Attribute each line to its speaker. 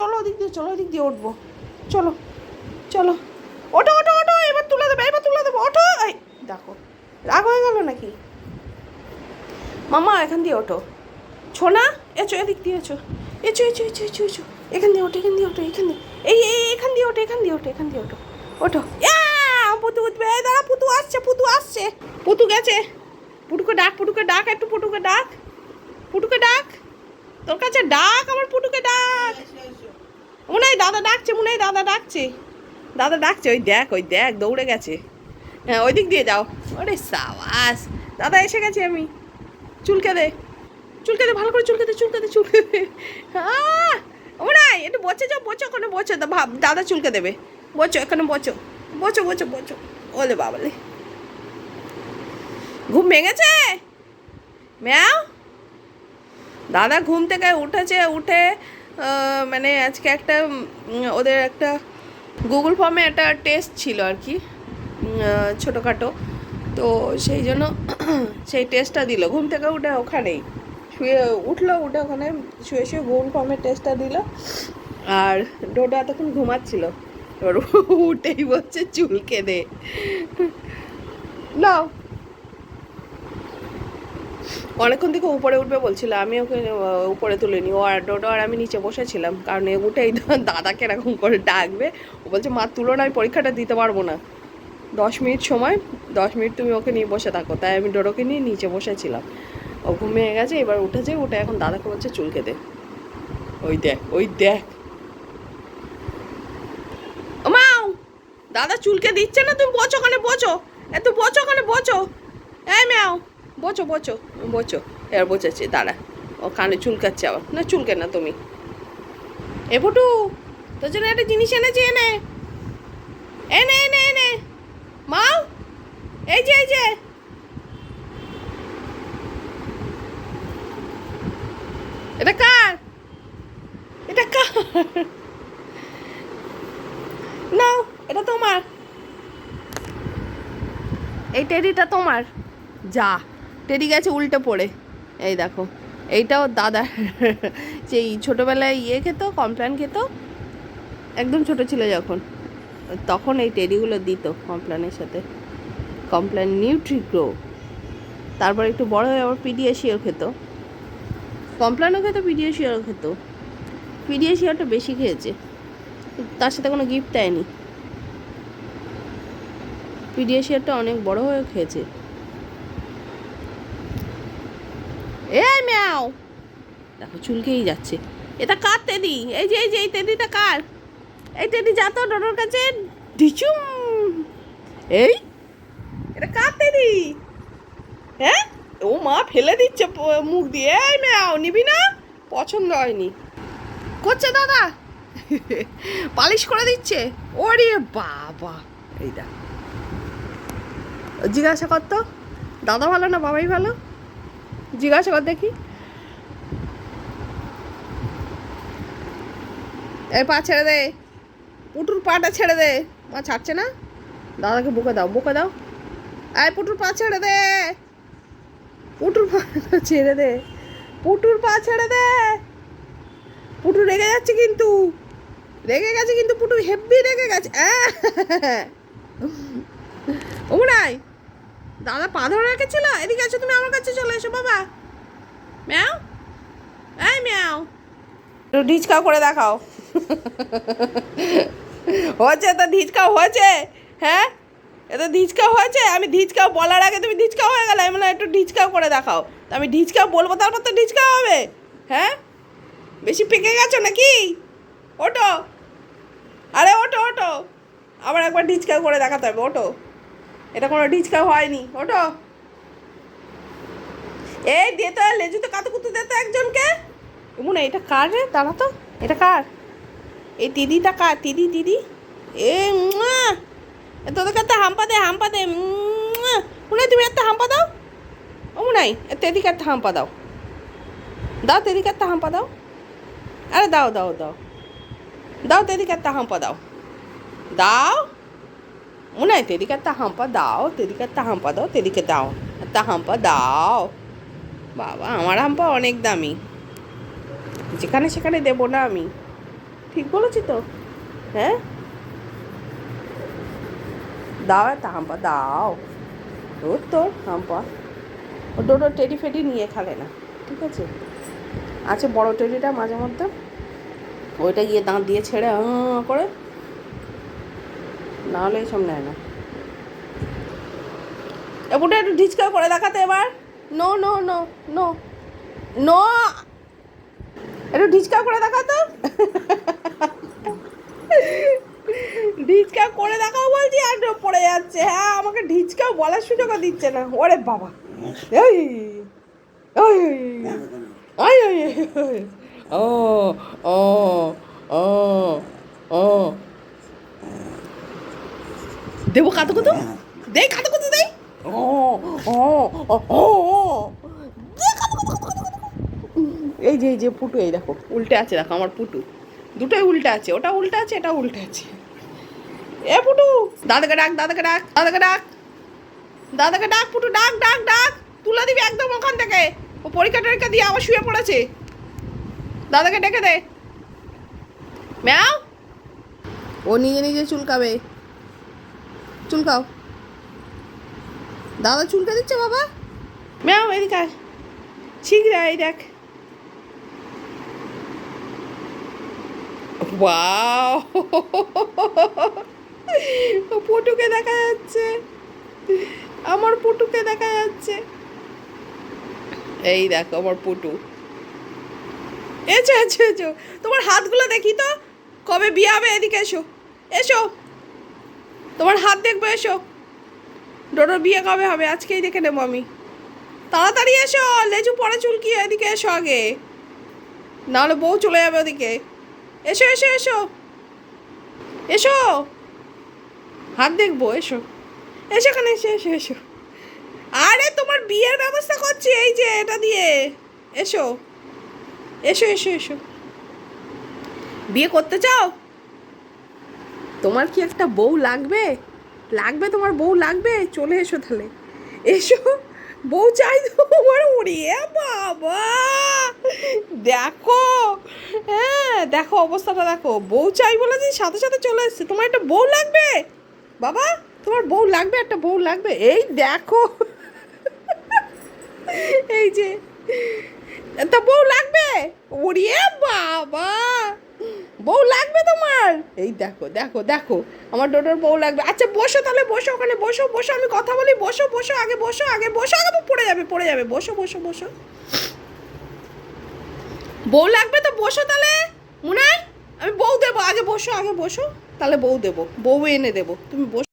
Speaker 1: চলো ওদিক দিয়ে, চলো ওদিক দিয়ে উঠবো। চলো চলো। ওঠো ওঠো ওঠো, এবার তুলে দেবে, এবার তুলে দেবো, ওঠো। এই, দেখো, রাগ হয়ে গেল নাকি? মামা, এখান দিয়ে ওঠো। ছোনা এচো এদিক দিয়ে এচো এচো এচো এচো এচো এচো এখান দিয়ে ওঠো, এখান দিয়ে ওঠো, এখান দিয়ে। এই এই এখান দিয়ে ওঠো, এখান দিয়ে ওঠো, এখান দিয়ে ওঠো। ওঠো। পুতু উঠবে। এই দাঁড়া, পুতু আসছে পুতু আসছে। পুতু গেছে। পুটুকে ডাক পুটুকে ডাক, একটু পুটুকে ডাক। পুটুকে ডাক। তোর কাছে ডাক, আমার পুটুকে ডাক। দাদা ডাকছে, মনে হয় দাদা ডাকছে। দাদা ডাকছে, ওই দেখ ওই দেখ, দৌড়ে গেছে। হ্যাঁ ওই দিক দিয়ে যাও। ওরে সাবাস। দাদা এসে গেছি আমি। চুলকে দে চুলকে দে ভালো করে চুলকে দে চুলকে দে চুলকে দে আহ! ও নাই একটু বসে যাও, বসো ওখানে দা ভাব, দাদা চুলকে দেবে। বসো, এখানে বসো। বসো বসো বসো। ওলে বাবালে। ঘুম ভেঙেছে? ম্যাও? দাদা ঘুম থেকে উঠেছে, উঠে মানে আজকে একটা ওদের একটা গুগল ফর্মে একটা টেস্ট ছিল আর কি ছোটোখাটো। তো সেই জন্য সেই টেস্টটা দিল। ঘুম থেকে উঠে ওখানেই। শুয়ে উঠল, উঠে ওখানে শুয়ে শুয়ে গুগল ফর্মের টেস্টটা দিল। আর ডোডো এতক্ষণ ঘুমাচ্ছিল। এবার উঠেই বলছে চুলকে দে নাও। অনেকক্ষণ থেকে উপরে উঠবে বলছিল, আমি ওকে উপরে তুলিনি ও আর ডোডো আর আমি নিচে বসেছিলাম, কারণ এ উঠেই দাদাকে এরকম করে ডাকবে। ও বলছে, মা, তুলনায় পরীক্ষাটা দিতে পারব না। দশ মিনিট সময়, দশ মিনিট তুমি ওকে নিয়ে বসে থাকো। তাই আমি ডোডোকে নিয়ে নিচে বসেছিলাম। ও ঘুমিয়ে গেছে, এবার উঠেছে, উঠে এখন দাদাকে বলছে চুলকে দে। ওই দেখ ওই দেখ। মাও দাদা চুলকে দিচ্ছে না? তুমি বোঝো ওখানে বোঝো এত বোঝো ওখানে বোঝো এই ম্যাও। বোঝো বোঝো বোঝো এবার বোঝাচ্ছি দাঁড়া। ও কানে চুলকাচ্ছে আবার। না, চুলকে না তুমি। এ পটু তোর জন্য একটা জিনিস এনেছি, এনে। এনে এনে এনে। মাও এই যে এই যে। এটা কার? এটা কার? নাও এটা তোমার। এই টেডিটা তোমার। যা। টেডি গেছে উল্টে পড়ে। এই দেখো, এইটাও দাদা সেই ছোটোবেলায় ইয়ে খেত কমপ্ল্যান খেত, একদম ছোট ছিল যখন। তখন এই টেডিগুলো দিত কমপ্ল্যানের সাথে। Complan Nutrigro. তারপর একটু বড় হয়ে আবার পিডিয়াশিয়ার খেত। কমপ্ল্যানও খেত, পিডিয়াশিয়ারও খেত। পিডিয়াশিয়ারটা বেশি খেয়েছে। তার সাথে কোনো গিফট দেয়নি। পিডিয়াশিয়ারটা অনেক বড় হয়ে খেয়েছে। এই ম্যাও। দেখো, চুলকেই যাচ্ছে। এটা কার তেদি এই যে এই যে, এই তেদিটা কার? এই তেদি যা তো ডোডোর কাছে ঢিচুম। এই, এটা কার তেদি হ্যাঁ? ও মা, ফেলে দিচ্ছে মুখ দিয়ে। এই ম্যাও, নিবি না? পছন্দ হয়নি। করছে দাদা। পালিশ করে দিচ্ছে। ওরে বাবা। এই দেখ। জিজ্ঞাসা করতো দাদা ভালো না বাবাই ভালো? জিজ্ঞাসা কর দেখি। এই পা ছেড়ে দে। পুটুর পাটা ছেড়ে দে। মা ছাড়ছে না? দাদাকে বুকে দাও বুকে দাও। এই পুটুর পা ছেড়ে দে। পুটুর পা ছেড়ে দে। পুটুর পা ছেড়ে দে। পুটু রেগে যাচ্ছে কিন্তু। রেগে গেছে কিন্তু পুটু হেভি রেগে গেছে। দাদা পা ধরে রেখেছিল? এদিকে আছো তুমি আমার কাছে চলে এসো বাবা। ম্যাও? এই ম্যাও। একটু ঢিচকাও করে দেখাও। হয়েছে তো ঢিচকাও হয়েছে? হ্যাঁ? এটা ধিচকাও হয়েছে? আমি ধিচকাও বলার আগে তুমি ধিচকাও হয়ে গেলে আমি বললাম, একটু ঢিচকাও করে দেখাও। তো আমি ঢিচকাও বলব তারপর তো ঢিচকাও হবে। হ্যাঁ? বেশি পেকে গেছো নাকি? ওটো আরে ওটো ওটো আবার একবার ঢিচকাও করে দেখাতে হবে ওটো এটা কোনো ঢিচকাও হয়নি ওটো এই দে তো লেজুতে কাতু কুতু দে তো একজনকে। এমন এটা কার রে? দাঁড়া তো, এটা কার? এই দিদিটা কার? দিদি দিদি। এ তোদেরকে একটা হাম্পা দে হাম্পা দে! মুনাই, তুমি একটা হাম্পা দাও। ও মুনাই তেদিকে একটা হাম্পা দাও। দাও, তেদিকে একটা হাম্পা দাও। আরে, দাও দাও দাও। দাও, তেদিকে একটা হাম্পা দাও। দাও। তেদিকে একটা হাম্পা দাও তেদিকে একটা হাম্পা দাও তেদিকে দাও একটা হাম্পা দাও বাবা আমার হাম্পা অনেক দামি যেখানে সেখানে দেবো না আমি ঠিক বলেছি তো হ্যাঁ দাও একটা হাম্পা দাও তোর তোর হাম্পা ও ডোডো টেডি ফেডি নিয়ে খেলে না ঠিক আছে আছে বড় টেডিটা মাঝে মধ্যে ওইটা গিয়ে দাঁত দিয়ে ছেড়ে করে নাহলে এসব নেয় না। এবারটা একটু ঢিচকা করে দেখাতে এবার। No no no no no. একটু ঢিচকা করে দেখাতো। ঢিচকা করে দেখাও বলছি আর পড়ে যাচ্ছে। হ্যাঁ আমাকে ঢিচকাও বলার সুযোগও দিচ্ছে না। ওরে বাবা। এই ওই ওই ওই ও ও ও ও। দেবো কাতো কত? দেই কাতো কত দেই? ও ও ও এই যে এই যে পুটু এই দেখো। উল্টে আছে দেখো আমার পুটু। দুটোই উল্টে আছে ওটা উল্টে আছে এটা উল্টে আছে। এ পুটু দাদাকে ডাক দাদাকে ডাক দাদাকে ডাক। দাদাকে ডাক পুটু ডাক ডাক ডাক। তুলে দিবি একদম ওখান থেকে। ও পরীক্ষা টরীক্ষা দিয়ে আবার শুয়ে পড়েছে। দাদাকে ডেকে দে। ম্যাও। ও নিজে নিজে চুলকাবে। চুলকাও। দাদা চুলকা দিচ্ছে বাবা? ম্যাও, এদিকে আয়। শিখরা এই দেখ। ওয়াও। পটুকে দেখা যাচ্ছে। আমার পটুকে দেখা যাচ্ছে। এই দেখো আমার পটু। এসো এসো এসো। তোমার হাতগুলো দেখি তো। কবে বিয়ে হবে? এদিকে এসো। এসো। তোমার হাত দেখব, এসো। ডোডোর বিয়ে কবে হবে? আজকেই দেখে নেব আমি। তাড়াতাড়ি এসো, লেজু পরে চুলকি এদিকে এসো আগে। নাহলে বউ চলে যাবে ওদিকে। এসো এসো এসো। এসো। হাত দেখব, এসো। এসো এখানে, এসো এসো এসো। আরে, তোমার বিয়ের ব্যবস্থা করছি, এই যে এটা দিয়ে। এসো। এসো এসো এসো। বিয়ে করতে চাও? তোমার কি একটা বউ লাগবে? লাগবে তোমার বউ লাগবে? চলে এসো তাহলে। এসো। বউ চাই তোমার। উড়িয়ে বাবা! দেখো। হ্যাঁ দেখো অবস্থাটা, দেখো। বউ চাই বলে যে সাথে সাথে চলে এসছে। তোমার একটা বউ লাগবে? বাবা, তোমার বউ লাগবে, একটা বউ লাগবে? এই দেখো। এই যে তা বউ লাগবে? উড়িয়ে বাবা! বউ লাগবে তোমার? এই দেখো দেখো দেখো, আমার ডোডোর বউ লাগবে। আচ্ছা বসো তাহলে, বসো ওখানে, বসো বসো, আমি কথা বলি, বসো বসো, আগে বসো আগে বসো, আগে পড়ে যাবে পড়ে যাবে, বসো বসো বসো। বউ লাগবে তো, বসো তাহলে, মুনাই। আমি বউ দেবো, আগে বসো আগে বসো, তাহলে বউ দেবো, বউ এনে দেবো, তুমি বসো।